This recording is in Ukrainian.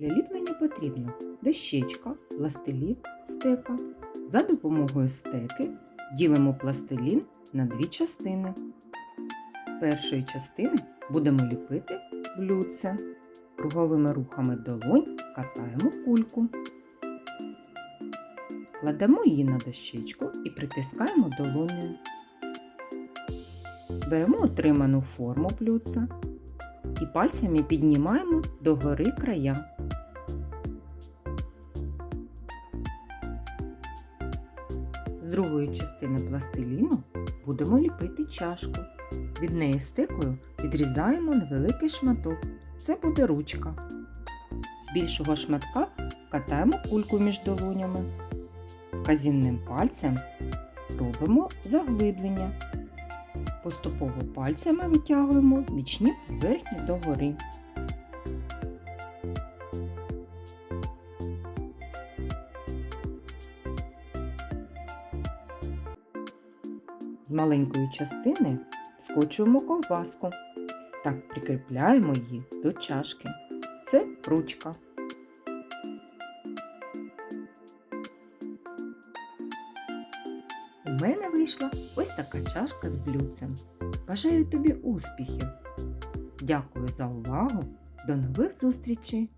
Для ліплення потрібно дощечка, пластилін, стека. За допомогою стеки ділимо пластилін на дві частини. З першої частини будемо ліпити блюдце. Круговими рухами долонь катаємо кульку. Кладемо її на дощечку і притискаємо долонею. Беремо отриману форму блюдця і пальцями піднімаємо догори края. Другої частини пластиліну будемо ліпити чашку. Від неї стикою відрізаємо невеликий шматок. Це буде ручка. З більшого шматка катаємо кульку між долонями. Вказівним пальцем робимо заглиблення. Поступово пальцями витягуємо бічні поверхні догори. З маленької частини скочуємо ковбаску та прикріпляємо її до чашки. Це ручка. У мене вийшла ось така чашка з блюдцем. Бажаю тобі успіхів! Дякую за увагу! До нових зустрічей!